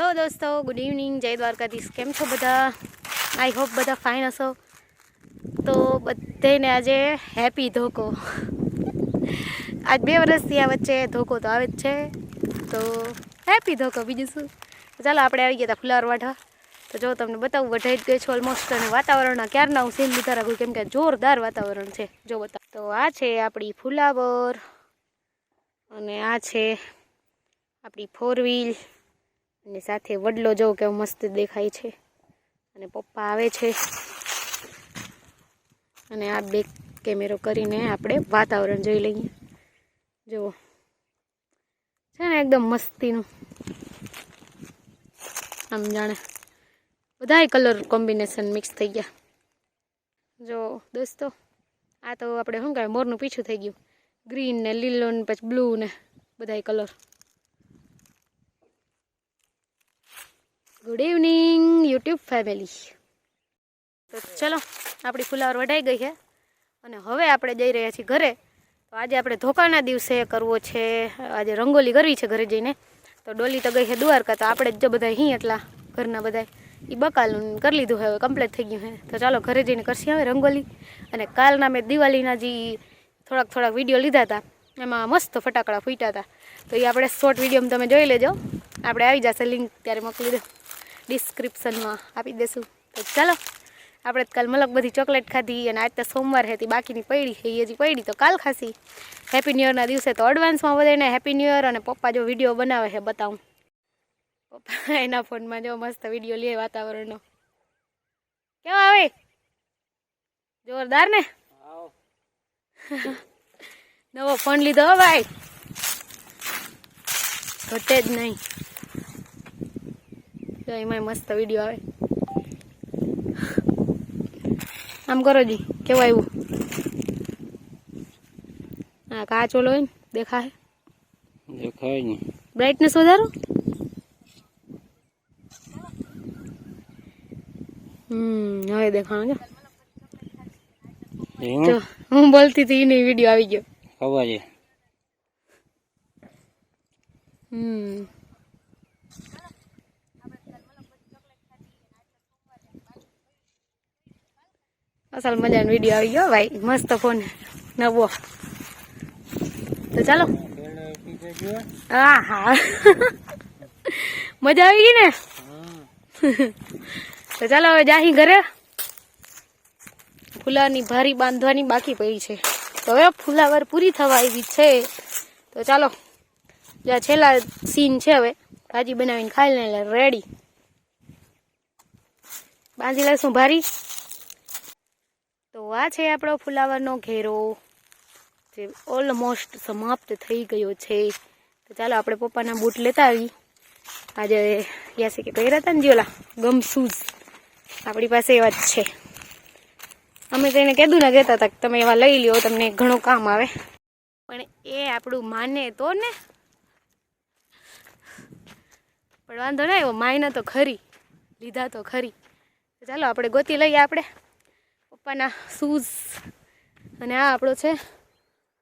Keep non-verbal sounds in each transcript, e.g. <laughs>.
Hello દોસ્તો, good evening, જય દ્વારકાધીશ. કેમ છો બધા? આઈ હોપ બધા ફાઇન હશો. તો બધાને આજે હેપી ધોકો. આજ બે વર્ષથી આ વચ્ચે ધોકો તો આવે જ છે. તો હેપી ધોકો બીજું શું? ચાલો આપણે આવી ગયા હતા ફુલાર વાઢવા તો જો તમને બતાવું, વઢાઈ જ ગઈ છું ઓલમોસ્ટ અને વાતાવરણ ક્યારના હું સીન લીધા રાખું, કેમ કે જોરદાર વાતાવરણ છે. જો બતાવ. તો આ છે આપણી ફુલાવર અને આ છે આપણી ફોર વ્હીલ અને સાથે વડલો જોઉં કેવો મસ્ત દેખાય છે. અને પપ્પા આવે છે. અને આ બેક કેમેરો કરીને આપણે વાતાવરણ જોઈ લઈએ. જુઓ. છે ને એકદમ મસ્તીનું. આમ જાણે બધાય કલર કોમ્બિનેશન મિક્સ થઈ ગયા. જો દોસ્તો, આ તો આપણે શું કહેવાય, મોરનું પીછું થઈ ગયું. ગ્રીન ને લીલો ને પછી બ્લુ ને બધાય colour. Good evening YouTube family તો ચલો, આપણી ફુલાવર વઢાઈ ગઈ છે અને હવે આપણે જઈ રહ્યા છીએ ઘરે. તો આજે આપણે ધોકાના દિવસે કરવો છે, આજે રંગોલી કરવી છે ઘરે જઈને. તો ડોલી તો ગઈ છે દ્વારકા, તો આપણે જ બધા અહીં એટલા ઘરના બધા એ બકાલું કરી લીધું હવે કમ્પ્લીટ થઈ ગયું છે તો ચાલો, ઘરે જઈને કરશી હવે રંગોલી. અને કાલના મેં દિવાળીના જે થોડાક થોડાક વીડિયો લીધા હતા, એમાં મસ્ત ફટાકડા ફૂટ્યા હતા. તો એ આપણે શોર્ટ વિડીયોમાં તમે જોઈ લેજો. આપણે આવી જશે લિંક ત્યારે મોકલી દો. ડિસ્ક્રિપ્શનમાં આપી દેશું. તો ચાલો આપણે કાલ મલક બધી ચોકલેટ ખાધી અને આજ તો સોમવાર હતી બાકીની પડી એ હજી પડી તો કાલ ખાસી. હેપી ન્યૂ ઇયરના દિવસે તો એડવાન્સમાં બધાને હેપી ન્યૂ ઇયર અને પપ્પા જો વીડિયો બનાવે છે બતાવું. પપ્પા એના ફોનમાં જો મસ્ત વીડિયો લે વાતાવરણનો. કેવો આવે જોરદાર ને? <laughs> નવો ફોન લીધો ભાઈ. ઘટે જ નહીં. જો એમાં મસ્ત વીડિયો આવે. આમ કરો જી કેવું આવ્યું? હા કાચ ઓલો હોય ને દેખાય દેખાય ને બ્રાઇટનેસ વધારો? હમ હવે દેખાણો જો. હું બોલતી હતી એની વીડિયો આવી ગયો. ખબર છે. હમ. અસલ મજાનો વીડિયો આવી ગયો ભાઈ. મસ્ત ફોન નવો. તો ચાલો. હા હા. મજા આવી ગઈ ને? તો ચાલો હવે જાહી ઘરે. ફૂલાની ભારી બાંધવાની બાકી પડી છે. તો હવે ફુલાવર પૂરી થવા આવી છે. તો ચાલો. જ્યાં છેલ્લા સીન છે હવે. ભાજી બનાવીને ખાઈ લે રેડી બાંધી લઈશું ભારી. તો આ છે આપણો ફુલાવરનો ઘેરો, જે ઓલમોસ્ટ સમાપ્ત થઈ ગયો છે. તો ચાલો આપણે પપ્પાના બૂટ લેતા આવી. આજે યાસી કે પહેર્યા હતા ને જે ઓલા ગમ શૂઝ આપણી પાસે એવા જ છે. અમે તો એને કીધું ને કહેતા હતા કે તમે એવા લઈ લ્યો, તમને ઘણું કામ આવે. પણ એ આપણું માને તો ને. પણ વાંધો ના આવ્યો, માયના તો ખરી, લીધા તો ખરી. ચાલો આપણે ગોતી લઈએ આપણે. પપ્પાના શૂઝ અને આ આપણો છે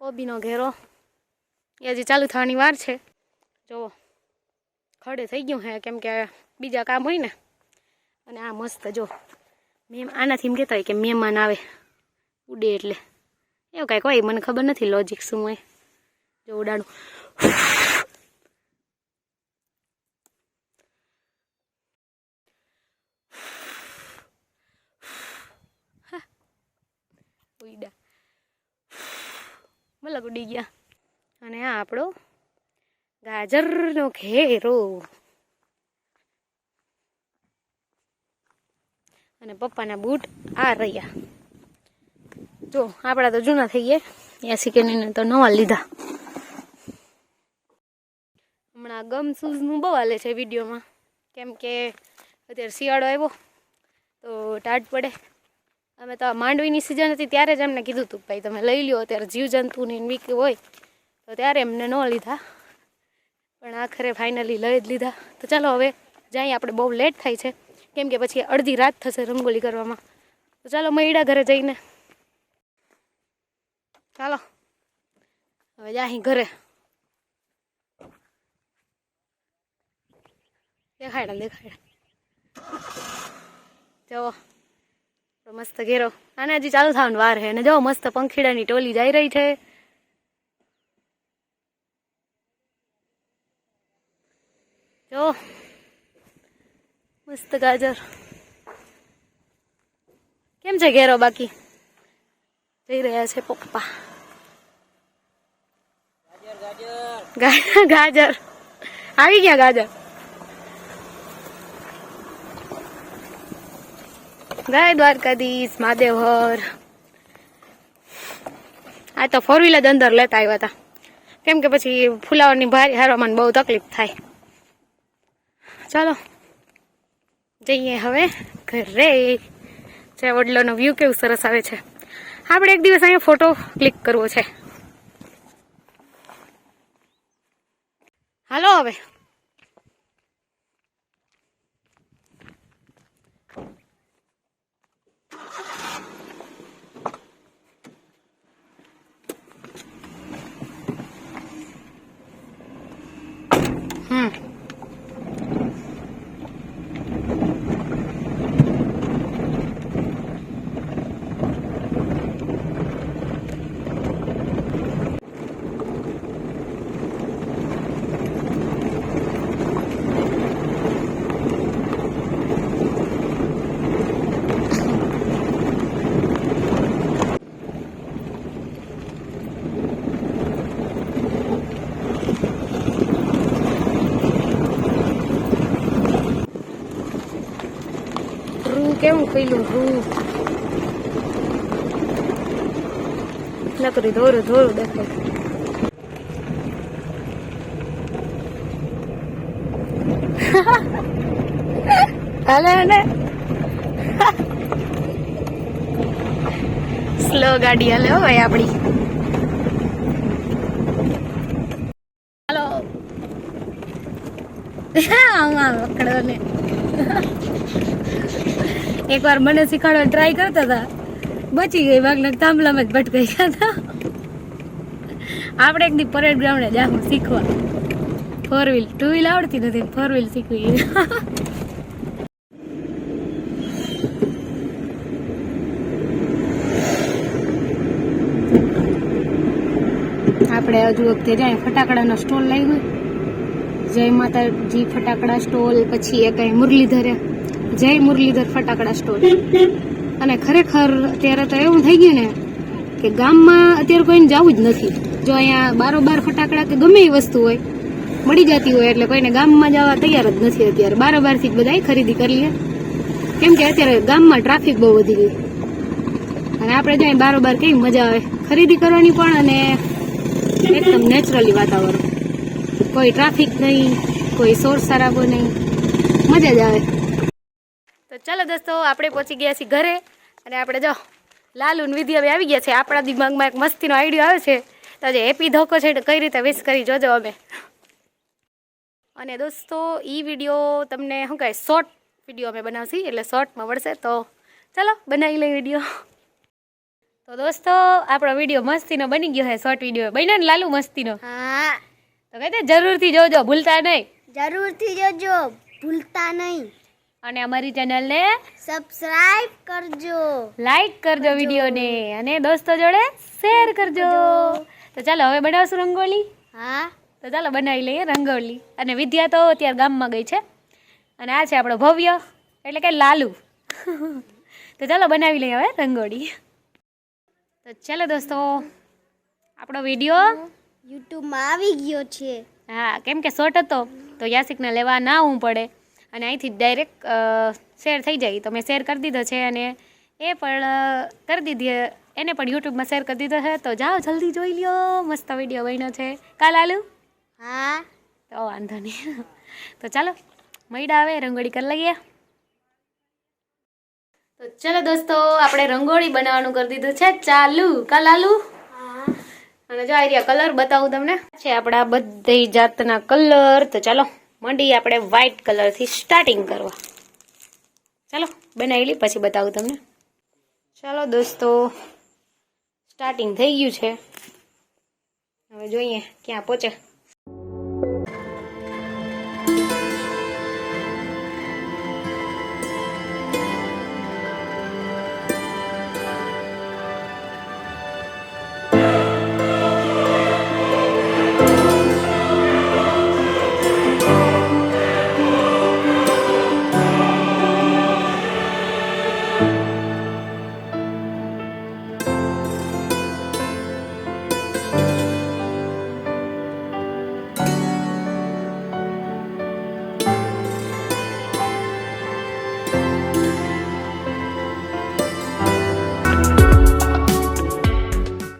કોબીનો ઘેરો. એ હજી ચાલુ થવાની વાર છે. જુઓ ખડે થઈ ગયું હે, કેમ કે બીજા કામ હોય ને. અને આ મસ્ત જો મેમ આનાથી એમ કહેતા હોય કે મહેમાન આવે ઉડે એટલે. એવું કાંઈક હોય, મને ખબર નથી લોજિક શું હોય. જો ઉડાડું ઉડા મલક ઉડી ગયા. અને આ આપણો ગાજરનો ઘેરો. અને પપ્પાના બૂટ આ રહ્યા. જો, આપણા તો જૂના થઈ ગયા. એસી કેનીને તો નવા લીધા. હમણાં ગમ શૂઝનું બહુ હાલે છે વિડીયોમાં. કેમ કે અત્યારે શિયાળો આવ્યો, તો ટાટ પડે. અમે તો માંડવીની સિઝન હતી ત્યારે જ એમને કીધું હતું ભાઈ તમે લઈ લ્યો, અત્યારે જીવજંતુની વીક હોય તો ત્યારે એમને ન લીધા. પણ આખરે ફાઇનલી લઈ જ લીધા. તો ચાલો હવે જાય આપણે, બહુ લેટ થાય છે. કેમ કે પછી અડધી રાત થશે રંગોલી કરવામાં. તો ચાલો મૈડા ઘરે જઈને. ચાલો. હવે જાહી ઘરે. દેખાડે દેખાડે જો તો મસ્ત ઘેરો. આને હજી ચાલુ થવાનું વાર છે. અને જો મસ્ત પંખીડાની ટોલી જઈ રહી છે. જો. મસ્ત ગાજર. કેમ છે ઘેરો બાકી? જઈ રહ્યા છે પપ્પા. ગાજર. આવી ગયા ગાજર? ગાય દ્વારકાધીશ મહાદેવહર આ તો ફોર વ્હીલર અંદર લેતા આવ્યા હતા કેમ કે પછી ફુલાવરની ભારી હારવામાં બહુ તકલીફ થાય. ચાલો, જઈએ હવે ઘરે. જે વડલોનો વ્યૂ કેવું સરસ આવે છે. આપણે એક દિવસ અહીંયા ફોટો ક્લિક કરવો છે. હાલો હવે. હમ રૂ નકરી ધોરું ધોરું દેખાય હાલે ને સ્લો ગાડી હાલે હો ભાઈ આપણી. હાલો. આમ પકડો ને. એકવાર મને શીખવાડવા ટ્રાય કરતા હતા. બચી ગઈ વાગના થાંભલામાં જ ભટકાઈ ગયા હતા. આપણે એક દી પરેડ ગ્રાઉન્ડે જાઉં શીખવા ફોર વ્હીલ ટુ વ્હીલ આવડતી નથી ફોર વ્હીલ શીખવી આપણે હજુ વખતે જાય ફટાકડાનો સ્ટોલ લાગ્યો જય માતાજી ફટાકડા સ્ટોલ, પછી એ કઈ મુરલીધરે. જય મુરલીધર ફટાકડા સ્ટોર અને ખરેખર અત્યારે તો એવું થઈ ગયું ને કે ગામમાં અત્યારે કોઈને જવું જ નથી. જો અહીંયા બારોબાર ફટાકડા કે ગમે એ વસ્તુ હોય, મળી જતી હોય એટલે કોઈને ગામમાં જવા તૈયાર જ નથી અત્યારે. બારોબારથી જ બધા ખરીદી કરી લે. કેમ કે અત્યારે ગામમાં ટ્રાફિક બહુ વધી ગઈ અને આપણે જાય બારોબાર કેવી મજા આવે. ખરીદી કરવાની પણ અને એકદમ નેચરલી વાતાવરણ. કોઈ ટ્રાફિક નહીં, કોઈ શોર શરાબો નહીં. મજા જ આવે. તો ચાલો દોસ્તો આપણે પહોંચી ગયા છીએ ઘરે અને આપણે જો લાલુ ને વિધિ હવે આવી ગયા છે. આપણા દિમાગમાં એક મસ્તીનો આઈડિયો આવે છે. તો જે હેપી ધોકો છે કઈ રીતે વિશ કરી જોજો અમે. અને દોસ્તો એ વીડિયો તમને શું કહે શોર્ટ વીડિયો અમે બનાવશી એટલે શોર્ટમાં મળશે તો ચાલો બનાવી લઈ વીડિયો તો દોસ્તો આપણો વીડિયો મસ્તીનો બની ગયો છે શોર્ટ વીડિયો બન્યો ને લાલુ મસ્તીનો? હા. તો કહે જરૂરથી જોજો ભૂલતા નહીં. જરૂરથી જોજો ભૂલતા નહીં. અને અમારી ચેનલને સબસ્ક્રાઇબ કરજો. લાઈક કરજો વિડીયોને અને દોસ્તો જોડે શેર કરજો. તો ચાલો હવે બનાવશું રંગોળી હા. તો ચાલો બનાવી લઈએ રંગોલી. અને વિદ્યા તો અત્યારે ગામમાં ગઈ છે. અને આ છે આપણો ભવ્ય એટલે કે લાલુ. તો ચાલો બનાવી લઈએ હવે રંગોળી. તો ચાલો દોસ્તો આપણો વીડિયો યુટ્યુબમાં આવી ગયો છે. હા કેમ કે શોર્ટ હતો તો યાસિકને લેવા ના આવવું પડે. અને અહીંથી ડાયરેક્ટ શેર થઈ જાય. તો મેં શેર કરી દીધો છે અને એ પણ કરી દીધી એને પણ યુટ્યુબમાં શેર કરી દીધો છે તો જાઓ જલ્દી જોઈ લ્યો. મસ્ત વીડિયો બન્યો છે. કાલ આલુ હા. તો વાંધો નહીં. તો ચાલો મૈડા આવે રંગોળી કરી લઈએ. તો ચાલો દોસ્તો આપણે રંગોળી બનાવવાનું કરી દીધું છે. ચાલુ. કાલ આલુ અને જો આ રહ્યા કલર બતાવું તમને. છે આપણા બધી જાતના કલર તો ચાલો. મંડી આપણે વ્હાઈટ કલરથી સ્ટાર્ટિંગ કરવા. ચાલો બનાવી લઈ પછી બતાવું તમને. ચાલો દોસ્તો સ્ટાર્ટિંગ થઈ ગયું છે. હવે જોઈએ ક્યાં પહોંચે